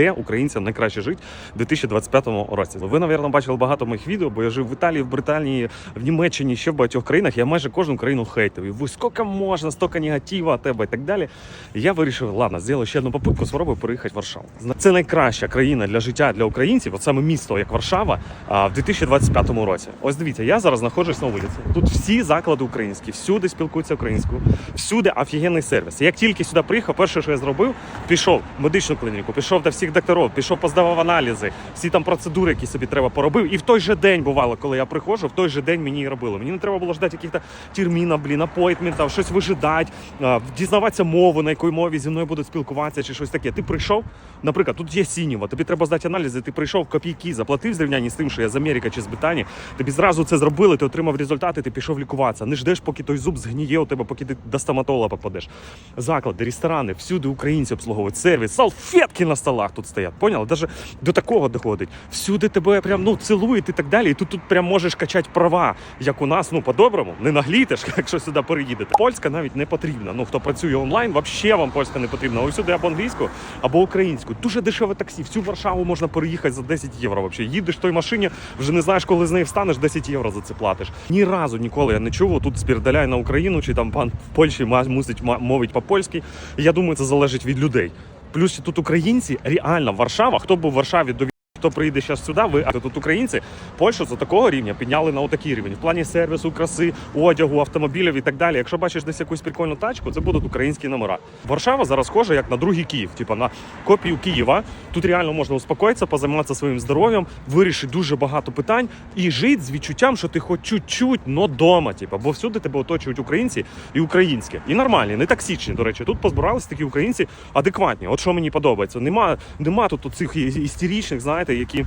Де українцям найкраще жити в 2025 році. Ви, напевно, бачили багато моїх відео, бо я жив в Італії, в Британії, в Німеччині, ще в багатьох країнах. Я майже кожну країну хейтив. І ви скільки можна, стільки негатива, тебе і так далі. Я вирішив, ладно, зроблю ще одну попитку, спробую переїхати в Варшаву. Це найкраща країна для життя для українців, от саме місто, як Варшава, в 2025 році. Ось дивіться, я зараз знаходжусь на вулиці. Тут всі заклади українські, всюди спілкуються українською, всюди офігенний сервіс. Як тільки сюди приїхав, перше, що я зробив, пішов в медичну клініку, пішов до всіх докторів, пішов поздавав аналізи, всі там процедури, які собі треба поробив. І в той же день бувало, коли я приходжу, в той же день мені і робили. Мені не треба було ждати якихось термінів, блін, апойтментів, щось вижидати, дізнаватися мову, на якій мові зі мною будуть спілкуватися, чи щось таке. Ти прийшов, наприклад, тут є сінєва, тобі треба здати аналізи, ти прийшов копійки, заплатив зрівнянні з тим, що я з Америки чи з Британії. Тобі зразу це зробили, ти отримав результати, ти пішов лікуватися. Не ждеш, поки той зуб згніє у тебе, поки ти до стоматолога попадеш. Заклади, ресторани, всюди українці обслуговують сервіс, салфетки на столах тут стоять. Поняли? Даже до такого доходить. Всюди тебе прям ну цілують і так далі. І тут тут прям можеш качати права, як у нас, ну по-доброму, не наглітиш, якщо сюди переїдете. Польська навіть не потрібна. Ну хто працює онлайн, взагалі вам польська не потрібна. Ось сюди або англійську, або українську. Дуже дешеве таксі. Всю Варшаву можна переїхати за 10 євро. Вообще їдеш в той машині, вже не знаєш, коли з неї встанеш, 10 євро за це платиш. Ні разу ніколи я не чув. Тут спірдаляй на Україну, чи там пан в Польщі мусить мовить по-польськи. Я думаю, це залежить від людей. Плюс тут українці реально Варшава. Хто був в Варшаві до Хто приїде зараз сюди, ви а тут українці Польщу за такого рівня підняли на отакий рівень в плані сервісу, краси, одягу, автомобілів і так далі. Якщо бачиш десь якусь прикольну тачку, це будуть українські номера. Варшава зараз схожа як на другий Київ, типа на копію Києва. Тут реально можна успокоїтися, позайматися своїм здоров'ям, вирішити дуже багато питань і жити з відчуттям, що ти хоч чуть-чуть, но дома. Типа, бо всюди тебе оточують українці і українське. І нормальні, не токсичні, до речі. Тут позбиралися такі українці адекватні. От що мені подобається. Нема, нема тут цих істеричних, знаєте, які.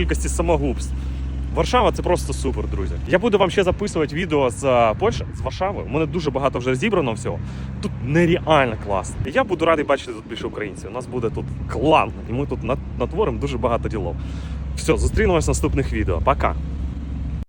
кількості самогубств. Варшава це просто супер, друзі. Я буду вам ще записувати відео з е, Польщі, з Варшави. У мене дуже багато вже зібрано всього. Тут нереально класно. Я буду радий бачити тут більше українців. У нас буде тут клан, і ми тут нат- натворимо дуже багато ділов. Все, зустрінемось в наступних відео. Пока.